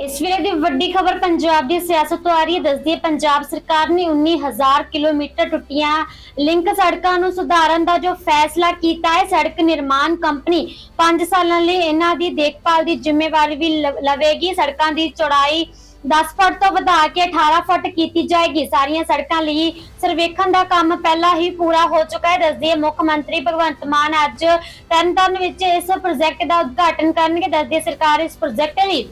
ਇਸ ਵੇਲੇ ਦੀ ਵੱਡੀ ਖਬਰ ਪੰਜਾਬ ਦੀ ਸਿਆਸਤ ਤੋਂ ਆ ਰਹੀ ਹੈ। ਦੱਸਦੀ ਹੈ, ਪੰਜਾਬ ਸਰਕਾਰ ਨੇ 19000 ਕਿਲੋਮੀਟਰ ਟੁੱਟੀਆਂ ਲਿੰਕ ਸੜਕਾਂ ਨੂੰ ਸੁਧਾਰਨ ਦਾ ਜੋ ਫੈਸਲਾ ਕੀਤਾ ਹੈ, ਸੜਕ ਨਿਰਮਾਣ ਕੰਪਨੀ 5 ਸਾਲਾਂ ਲਈ ਇਹਨਾਂ ਦੀ ਦੇਖਭਾਲ ਦੀ ਜ਼ਿੰਮੇਵਾਰੀ ਵੀ ਲਵੇਗੀ। ਸੜਕਾਂ ਦੀ ਚੌੜਾਈ 10 ਫੁੱਟ ਤੋਂ ਵਧਾ ਕੇ 18 ਫੁੱਟ ਕੀਤੀ ਜਾਏਗੀ। ਸਾਰੀਆਂ ਸੜਕਾਂ ਲਈ ਸਰਵੇਖਣ ਦਾ ਕੰਮ ਪਹਿਲਾਂ ਹੀ ਪੂਰਾ ਹੋ ਚੁੱਕਾ ਹੈ, ਦੱਸਦੀ ਹੈ ਮੁੱਖ ਮੰਤਰੀ ਭਗਵੰਤ ਮਾਨ ਅੱਜ ਤਰਨਤਾਰਨ ਵਿੱਚ ਇਸ ਪ੍ਰੋਜੈਕਟ ਦਾ ਉਦਘਾਟਨ ਕਰਨਗੇ। ਦੱਸਦੀ ਸਰਕਾਰ ਇਸ ਪ੍ਰੋਜੈਕਟ ਲਈ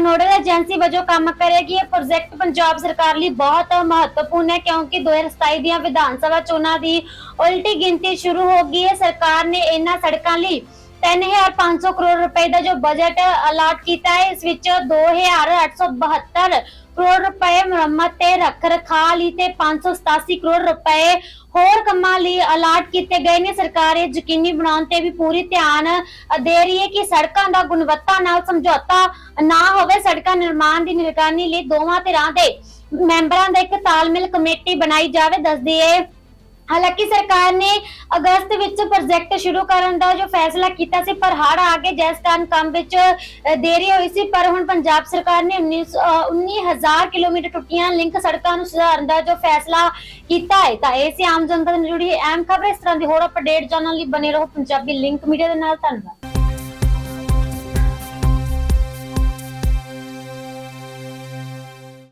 ਨੋਡਲ ਏਜੰਸੀ ਵਜੋਂ ਕੰਮ ਕਰੇਗੀ। ਇਹ ਪ੍ਰੋਜੈਕਟ ਪੰਜਾਬ ਸਰਕਾਰ ਲਈ ਬਹੁਤ ਮਹੱਤਵਪੂਰਨ ਹੈ, ਕਿਉਂਕਿ 2027 ਦੀਆਂ ਵਿਧਾਨ ਸਭਾ ਚੋਣਾਂ ਦੀ ਉਲਟੀ ਗਿਣਤੀ ਸ਼ੁਰੂ ਹੋ ਗਈ ਹੈ। ਸਰਕਾਰ ਨੇ ਇਹਨਾਂ ਸੜਕਾਂ ਲਈ 3500 ਕਰੋੜ ਰੁਪਏ ਦਾ ਜੋ ਬਜਟ ਅਲਾਟ ਕੀਤਾ ਹੈ, ਇਸ ਵਿੱਚ 2872 ਕਰੋੜ ਰੁਪਏ ਮੁਰੰਮਤ ਤੇ ਰੱਖ ਰਖਾਅ ਲਈ ਤੇ 587 ਕਰੋੜ ਰੁਪਏ ਹੋਰ ਕੰਮਾਂ ਲਈ ਅਲਾਟ ਕੀਤੇ ਗਏ ਨੇ। ਸਰਕਾਰ ਇਹ ਯਕੀਨੀ ਬਣਾਉਣ ਤੇ ਵੀ ਪੂਰੀ ਧਿਆਨ ਦੇ ਰਹੀ ਹੈ ਕਿ ਸੜਕਾਂ ਦਾ ਗੁਣਵੱਤਾ ਨਾਲ ਸਮਝੌਤਾ ਨਾ ਹੋਵੇ। ਸੜਕਾਂ ਨਿਰਮਾਣ ਦੀ ਨਿਗਰਾਨੀ ਲਈ ਦੋਵਾਂ ਧਿਰਾਂ ਦੇ ਮੈਂਬਰਾਂ ਦਾ ਇੱਕ ਤਾਲਮੇਲ ਕਮੇਟੀ ਬਣਾਈ ਜਾਵੇ। ਦੱਸਦੀ ਹੈ ਹਾਲਾਂਕਿ ਸਰਕਾਰ ਨੇ ਅਗਸਤ ਵਿੱਚ ਪ੍ਰੋਜੈਕਟ ਸ਼ੁਰੂ ਕਰਨ ਦਾ ਜੋ ਫੈਸਲਾ ਕੀਤਾ ਸੀ ਪਰ ਹੜ੍ਹ ਆ ਗਏ ਜਿਸ ਕਾਰਨ ਕੰਮ ਵਿੱਚ ਦੇਰੀ ਹੋਈ ਸੀ ਪਰ ਹੁਣ ਪੰਜਾਬ ਸਰਕਾਰ ਨੇ 19 ਅ, 19000 ਕਿਲੋਮੀਟਰ ਟੁੱਟੀਆਂ ਲਿੰਕ ਸੜਕਾਂ ਨੂੰ ਸੁਧਾਰਨ ਦਾ ਜੋ ਫੈਸਲਾ ਕੀਤਾ ਹੈ ਤਾਂ ਇਹ ਸੀ ਆਮ ਜਨਤਾ ਨਾਲ ਜੁੜੀ ਅਹਿਮ ਖਬਰ। ਇਸ ਤਰ੍ਹਾਂ ਦੀ ਹੋਰ ਅਪਡੇਟ ਜਾਣਨ ਲਈ ਬਨੇ ਰਹੋ ਪੰਜਾਬੀ ਲਿੰਕ ਮੀਡੀਆ ਦੇ ਨਾਲ। ਧੰਨਵਾਦ।